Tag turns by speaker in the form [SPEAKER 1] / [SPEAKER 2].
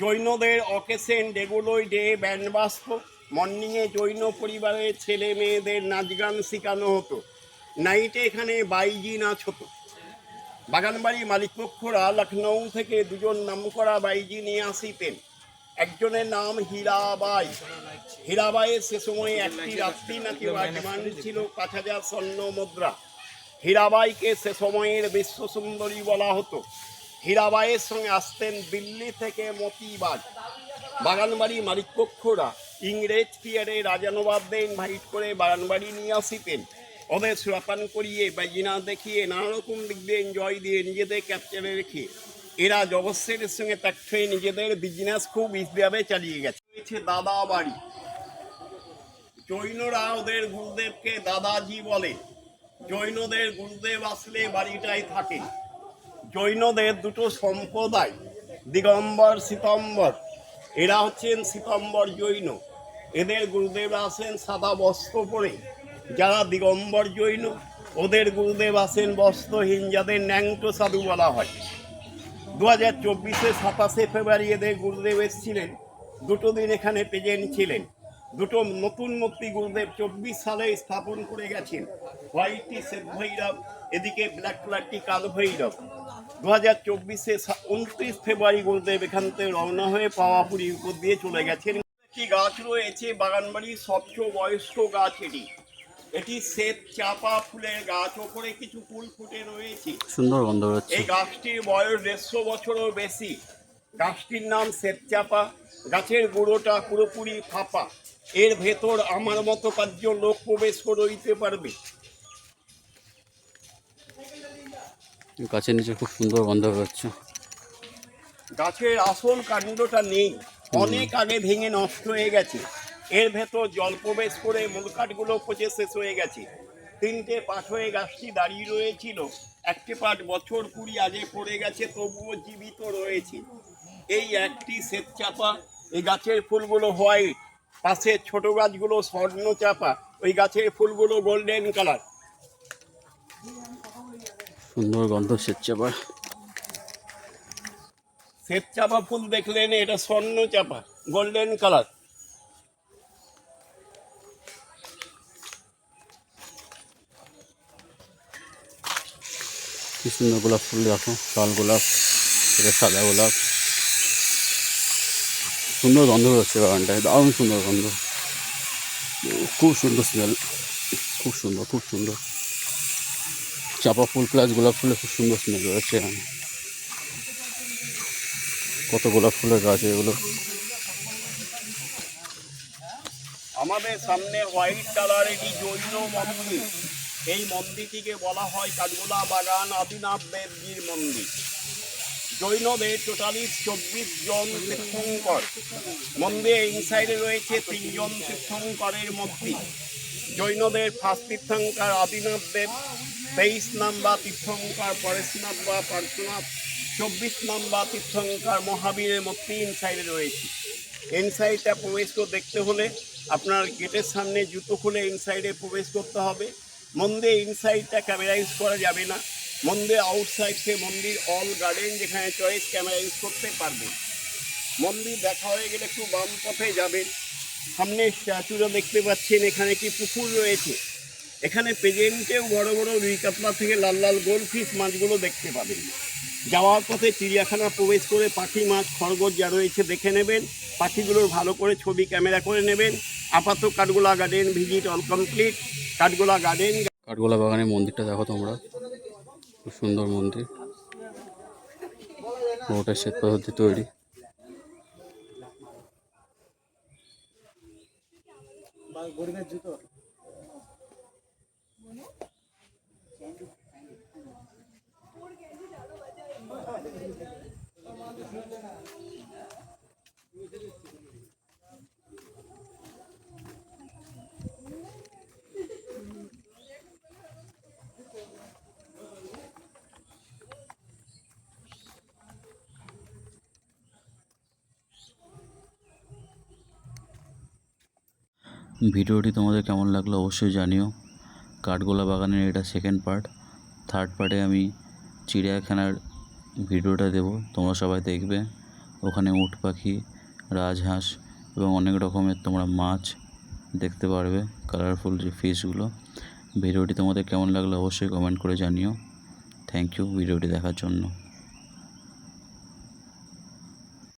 [SPEAKER 1] জৈনদের occasion ডেগুলোই day ব্যান্ডবাস্প। মর্নিংয়ে জৈন পরিবারের ছেলে মেয়েদের নাচ গান শেখানো হতো। নাইটে এখানে বাইজি নাচ হতো। বাগানবাড়ি মালিকপক্ষরা লখনৌ থেকে দুজন নামকরা বাইজি নিয়ে আসিতেন। একজনের নাম হীরাবাই। হীরাবাইয়ের সে সময় একটি রাত্রি নাকি ডিমান্ড ছিল পাঁচ হাজার স্বর্ণ মুদ্রা হীরাবাইকে সে সময়ের বিশ্ব সুন্দরী বলা হতো। হীরাবাইয়ের সঙ্গে আসতেন দিল্লি থেকে মতিবাগ। বাগানবাড়ি মালিকপক্ষরা ইংরেজ পিয়ারে রাজানবাবদের ইনভাইট করে বাগানবাড়ি নিয়ে আসিতেন। ওদের সুরাপান করিয়ে বাইজিনা দেখিয়ে নানা রকম দিক দিয়ে এনজয় দিয়ে নিজেদের ক্যাপচারে রেখে এরা জগৎসের সঙ্গে হয়ে নিজেদের বিজনেস খুব ইসভাবে চালিয়ে গেছে। রয়েছে দাদা বাড়ি জৈনরা ওদের গুরুদেবকে দাদাজি বলে। জৈনদের গুরুদেব আসলে বাড়িটাই থাকে জৈনদের দুটো সম্প্রদায়, দিগম্বর, সীতম্বর। এরা হচ্ছেন সীতম্বর জৈন। এদের গুরুদেব আসেন সাদা বস্ত্র পরে। যারা দিগম্বর জৈন, ওদের গুরুদেব আসেন বস্ত্রহীন, যাদের ন্যাংটো সাধু বলা হয়। দু হাজার চব্বিশে সাতাশে ফেব্রুয়ারি এদের গুরুদেব এসেছিলেন। দুটো দিন এখানে প্রেজেন্ট ছিলেন দুটো নতুন মূর্তি গুরুদেব চব্বিশ সালে স্থাপন করে গেছেন। হোয়াইটটি শ্বেত ভৈরব এদিকে ব্ল্যাক কালারটি কালো ভৈরব। দু হাজার চব্বিশে উনত্রিশ ফেব্রুয়ারি গুরুদেব এখান থেকে রওনা হয়ে পাওয়াপুরির উপর দিয়ে চলে গেছেন। একটি গাছ রয়েছে বাগানবাড়ির সবচেয়ে বয়স্ক গাছ এটি। এটি শ্বেত চাপা ফুলের গাছ ওপরে কিছু ফুল ফুটে রয়েছে।
[SPEAKER 2] সুন্দর গন্ধ
[SPEAKER 1] এই গাছটির বয়স দেড়শো বছরও বেশি। গাছটির নাম শ্বেতচাপা গাছের গুঁড়োটা পুরোপুরি ফাঁপা। এর ভেতর আমার মতো কার্য লোক প্রবেশ করইতে পারবে।
[SPEAKER 2] গাছের নিচে খুব সুন্দর গন্ধ বেরোচ্ছে।
[SPEAKER 1] গাছের আসল কাণ্ডটা নেই। অনেক আগে ভেঙে নষ্ট হয়ে গেছে। এর ভেতর জল প্রবেশ করে মূল কাঠগুলো পচে শেষ হয়ে গেছে। তিনটে পাঠ হয়ে গাছটি দাঁড়িয়ে রয়েছিল। একটি পাঠ বছর কুড়ি আগে পড়ে গেছে তবুও জীবিত রয়েছে। এই একটি শ্বেতচাপা এই গাছের ফুলগুলো হোয়াইট পাশে ছোট গাছগুলো স্বর্ণ চাপা ওই গাছের ফুলগুলো গোল্ডেন কালার
[SPEAKER 2] সুন্দর গন্ধ
[SPEAKER 1] শ্বেত চাপা ফুল দেখলেন এটা স্বর্ণ চাপা গোল্ডেন কালার
[SPEAKER 2] কি সুন্দর গোলাপ ফুল দেখো লাল গোলাপ এটা সাদা গোলাপ। সুন্দর গন্ধ বেরোচ্ছে বাগানটায়, দারুণ সুন্দর গন্ধ। খুব সুন্দর স্মেল খুব সুন্দর খুব সুন্দর। চাপা ফুল, প্লাস গোলাপ ফুলে খুব সুন্দর স্মেল রয়েছে এখানে। কত গোলাপ ফুলের গাছ এগুলো।
[SPEAKER 1] আমাদের সামনে হোয়াইট কালার এটি জৈন মন্দির। এই মন্দিরটিকে বলা হয় কাঠগোলা বাগান আদিনাথ দেবজির মন্দির। জৈনদের টোটালি চব্বিশ জন তীর্থঙ্কর। মন্দিরে ইনসাইডে রয়েছে তিনজন তীর্থঙ্করের মূর্তি। জৈনদের ফার্স্ট তীর্থঙ্কর আদিনাথ দেব, তেইশ নাম্বার তীর্থঙ্কর পরেশনাথ বা পার্শ্বনাথ চব্বিশ নাম্বার তীর্থঙ্কর মহাবীরের মূর্তি ইনসাইডে রয়েছে। ইনসাইডটা প্রবেশ করে দেখতে হলে আপনার গেটের সামনে জুতো খুলে ইনসাইডে প্রবেশ করতে হবে। মন্দির ইনসাইডটা ক্যামেরাইজ করা যাবে না। মন্দির আউটসাইড মন্দির অল গার্ডেন যেখানে চয়েস ক্যামেরা ইউজ করতে পারবেন মন্দির দেখা হয়ে গেলে একটু বাম পথে যাবেন। সামনে স্ট্যাচুটা দেখতে পাচ্ছেন, এখানে কি পুকুর রয়েছে। এখানে প্রেজেন্টেও বড় বড় রুই কাতলা থেকে লাল লাল গোল ফিশ মাছগুলো দেখতে পাবেন। যাওয়ার পথে চিড়িয়াখানা প্রবেশ করে পাখি মাছ, খরগোশ যা রয়েছে দেখে নেবেন। পাখিগুলোর ভালো করে ছবি ক্যামেরা করে নেবেন। আপাতত Kathgola garden visit all complete Kathgola garden
[SPEAKER 2] Kathgola বাগানের মন্দিরটা দেখো তোমরা। খুব সুন্দর মন্দির। ওটা শ্বেত পদ্ধতি তৈরি। ভিডিওটি তোমাদের কেমন লাগল অবশ্যই জানিও। কাঠগোলা বাগানের এটা সেকেন্ড পার্ট থার্ড পার্টে আমি চিড়িয়াখানার ভিডিওটা দেবো, তোমরা সবাই দেখবে। ওখানে উট পাখি, রাজহাঁস এবং অনেক রকমের তোমরা মাছ দেখতে পারবে কালারফুল যে ফিশগুলো ভিডিওটি তোমাদের কেমন লাগল অবশ্যই কমেন্ট করে জানিও। থ্যাংক ইউ ভিডিওটি দেখার জন্য।